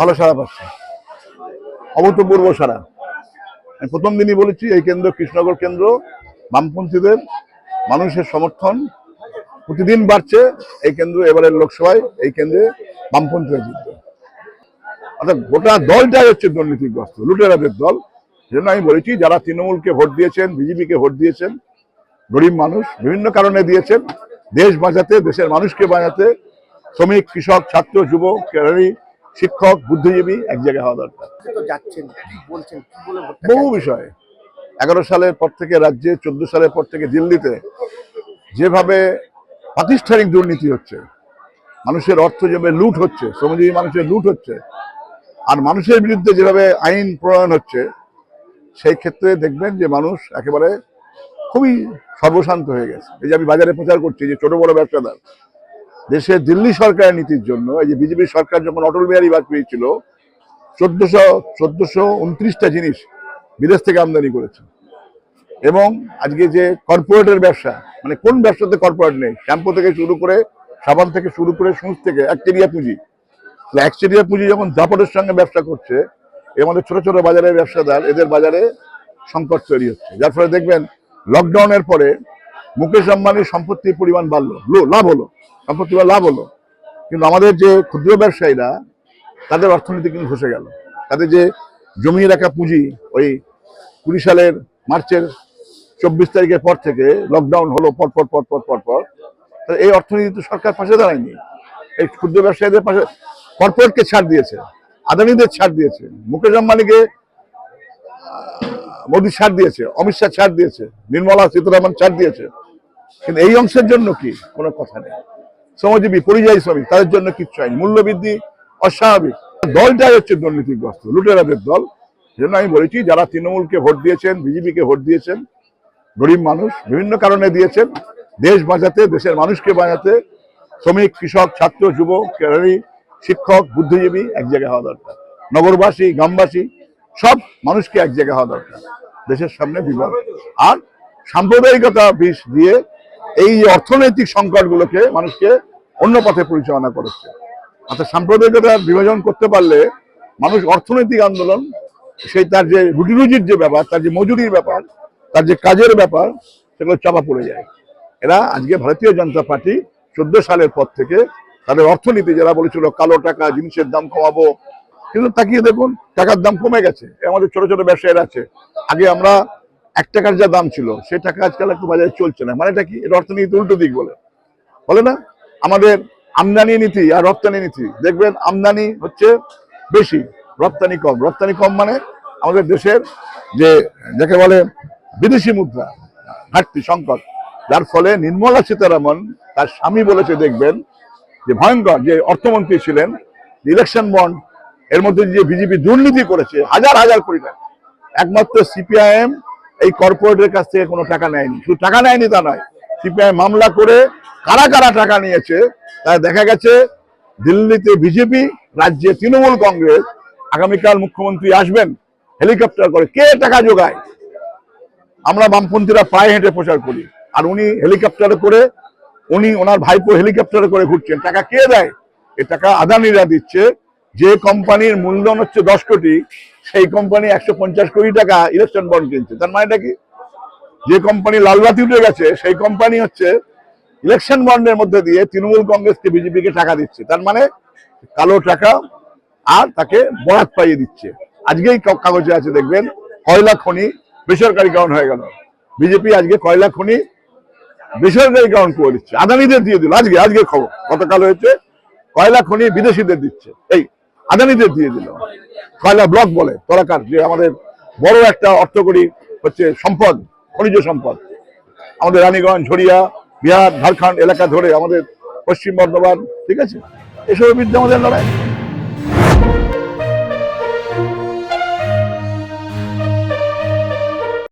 ভালো সারা পাচ্ছে অভূতপূর্ব সারা আমি প্রথম দিনই বলেছি, এই কেন্দ্র কৃষ্ণনগর কেন্দ্র, বামপন্থীদের মানুষের সমর্থন প্রতিদিন বাড়ছে। এই কেন্দ্র এবারের লোকসভায়, এই কেন্দ্রে বামপন্থীরা জিতবে। অর্থাৎ গোটা দলটাই হচ্ছে দুর্নীতিগ্রস্ত, লুটেরাদের দল। সেজন্য আমি বলেছি, যারা তৃণমূলকে ভোট দিয়েছেন, বিজেপিকে ভোট দিয়েছেন, গরিব মানুষ, বিভিন্ন কারণে দিয়েছেন, দেশ বাঁচাতে, দেশের মানুষকে বাঁচাতে, শ্রমিক, কৃষক, ছাত্র, যুবক, কেরানি শিক্ষক বুদ্ধিজীবী এক জায়গায় হওয়া দরকার। বহু বিষয়। এগারো সালের পর থেকে রাজ্যে চোদ্দ সালের পর থেকে দিল্লিতে যেভাবে প্রাতিষ্ঠানিক দুর্নীতি হচ্ছে মানুষের অর্থ যেভাবে লুট হচ্ছে শ্রমজীবী মানুষের লুট হচ্ছে আর মানুষের বিরুদ্ধে যেভাবে আইন প্রণয়ন হচ্ছে সেই ক্ষেত্রে দেখবেন যে মানুষ একেবারে খুবই সর্বশান্ত হয়ে গেছে। এই যে আমি বাজারে প্রচার করছি যে ছোট বড় ব্যবসাদার দেশের দিল্লি সরকারের নীতির জন্য, এই যে বিজেপি সরকার যখন অটল বিহারী বাজপেয়ী ছিল, চোদ্দশো চোদ্দশো উনত্রিশটা জিনিস বিদেশ থেকে আমদানি করেছে এবং আজকে যে কর্পোরেটের ব্যবসা মানে কোন ব্যবসাতে কর্পোরেট নেই, শ্যাম্পু থেকে শুরু করে, সাবান থেকে শুরু করে, সুচ থেকে একচেরিয়া পুঁজি। একচেরিয়া পুঁজি যখন জাপটের সঙ্গে ব্যবসা করছে, এর ছোট ছোট বাজারের ব্যবসাদার, এদের বাজারে সংকট তৈরি হচ্ছে। যার ফলে দেখবেন লকডাউনের পরে মুকেশ আম্বানির সম্পত্তির পরিমাণ বাড়লো লাভ হলো। সম্পত্তি বা লাভ হলো। কিন্তু আমাদের যে ক্ষুদ্র ব্যবসায়ীরা, তাদের অর্থনীতি কিন্তু ধসে গেল। তাদের যে জমিয়ে রাখা পুঁজি, ওই কুড়ি সালের মার্চের চব্বিশ তারিখের পর থেকে লকডাউন হলো, পর পর পর পর পর পর। এই অর্থনীতি তো সরকার পাশে দাঁড়ায়নি। এই ক্ষুদ্র ব্যবসায়ীদের পাশে কর্পোরেটকে ছাড় দিয়েছে, আদানিদের ছাড় দিয়েছে, মুকেশ আম্বানিকে মোদী ছাড় দিয়েছে, অমিত শাহ ছাড় দিয়েছে, নির্মলা সীতারামন ছাড় দিয়েছে। কিন্তু এই অংশের জন্য কি? কোনো কথা নেই। শ্রমজীবী, পরিযায়ী শ্রমিক, তাদের জন্য কিচ্ছু হয়নি। মূল্যবৃদ্ধি অস্বাভাবিক। দলটাই হচ্ছে দুর্নীতিগ্রস্ত, লুটেরাদের দল। সেজন্য আমি বলেছি, যারা তৃণমূলকে ভোট দিয়েছেন, বিজেপিকে ভোট দিয়েছেন, গরিব মানুষ, বিভিন্ন কারণে দিয়েছেন, দেশ বাঁচাতে, দেশের মানুষকে বাঁচাতে, শ্রমিক, কৃষক, ছাত্র, যুবক কেরানি শিক্ষক, বুদ্ধিজীবী, এক জায়গায় হওয়া দরকার। নগরবাসী, গ্রামবাসী, সব মানুষকে এক জায়গায় হওয়া দরকার। দেশের সামনে বিপদ। আর সাম্প্রদায়িকতা বিষ দিয়ে এই অর্থনৈতিক সংকটগুলোকে মানুষকে অন্য পথে পরিচালনা করেছে। অর্থাৎ সাম্প্রদায়িকতা বিভাজন করতে পারলে মানুষ অর্থনৈতিক আন্দোলন, সেই তার যে রুটি রুজির যে ব্যাপার, তার যে মজুরির ব্যাপার, তার যে কাজের ব্যাপার, সেগুলো চাপা পড়ে যায়। এরা আজকে ভারতীয় জনতা পার্টি চোদ্দ সালের পর থেকে তাদের অর্থনীতি, যারা বলেছিল কালো টাকা, জিনিসের দাম কমাবো, কিন্তু তাকিয়ে দেখুন, টাকার দাম কমে গেছে। আমাদের ছোট ছোট ব্যবসায়ীরা আছে। আগে আমরা এক টাকার যা দাম ছিল, সেই টাকা আজকাল একটু বাজারে চলছে না। মানে এটা কি? এটা অর্থনীতি উল্টো দিক বলে। বলে না? আমাদের আমদানি নীতি আর রপ্তানি নীতি। দেখবেন আমদানি হচ্ছে বেশি, রপ্তানি কম। রপ্তানি কম মানে আমাদের দেশের যে, যাকে বলে বিদেশি মুদ্রা, ঘাটতি, সংকট। যার ফলে নির্মলা সীতারামন তার স্বামী বলেছে, দেখবেন, যে ভয়ঙ্কর যে অর্থমন্ত্রী ছিলেন ইলেকশন বন্ড এর মধ্যে যে বিজেপি দুর্নীতি করেছে, হাজার হাজার কোটি টাকা। একমাত্র সিপিআইএম এই কর্পোরেটের কাছ থেকে কোনো টাকা নেয়নি। শুধু টাকা নেয়নি তা নয় সিপিআই মামলা করে কারা কারা টাকা নিয়েছে, তা দেখা গেছে দিল্লিতে বিজেপি, রাজ্যে তৃণমূল কংগ্রেস, আগামীকাল মুখ্যমন্ত্রী আসবেন, হেলিকপ্টার করে। কে টাকা যোগায় আমরা বামপন্থীরা পায়ে হেঁটে প্রচার করি। আর উনি হেলিকপ্টারে করে, উনি ওনার ভাইপো হেলিকপ্টারে করে ঘুরছেন। টাকা কে দেয়? এ টাকা আদানিরা দিচ্ছে। যে কোম্পানির মূলধন হচ্ছে দশ কোটি, সেই কোম্পানি একশো পঞ্চাশ কোটি টাকা ইলেকশন বন্ড কিনছে। তার মানেটা কি? যে কোম্পানি লালবাতি উঠে গেছে, সেই কোম্পানি হচ্ছে ইলেকশন বন্ডের মধ্যে দিয়ে তৃণমূল কংগ্রেসকে বিজেপিকে টাকা দিচ্ছে। তার মানে কালো টাকা আর তাকে বরাত পাইয়ে দিচ্ছে। আজকেই কাগজে আছে, দেখবেন, কয়লা খনি বেসরকারীকরণ হয়ে গেল। বিজেপি আজকে কয়লা খনি বেসরকারীকরণ করে দিচ্ছে। আদানিদের দিয়ে দিল। আজকে আজকে খবর। গতকাল হয়েছে, কয়লা খনি বিদেশিদের দিচ্ছে। এই, আদানিদের দিয়ে দিল। কয়লা ব্লক বলে তরাকার যে আমাদের বড় একটা অর্থকরী হচ্ছে সম্পদ, খনিজ সম্পদ। আমাদের রানীগঞ্জ ঝরিয়া বিহার ঝাড়খণ্ড এলাকা ধরে আমাদের পশ্চিম বর্ধমান ঠিক আছে? এসবের বিরুদ্ধে আমাদের লড়াই।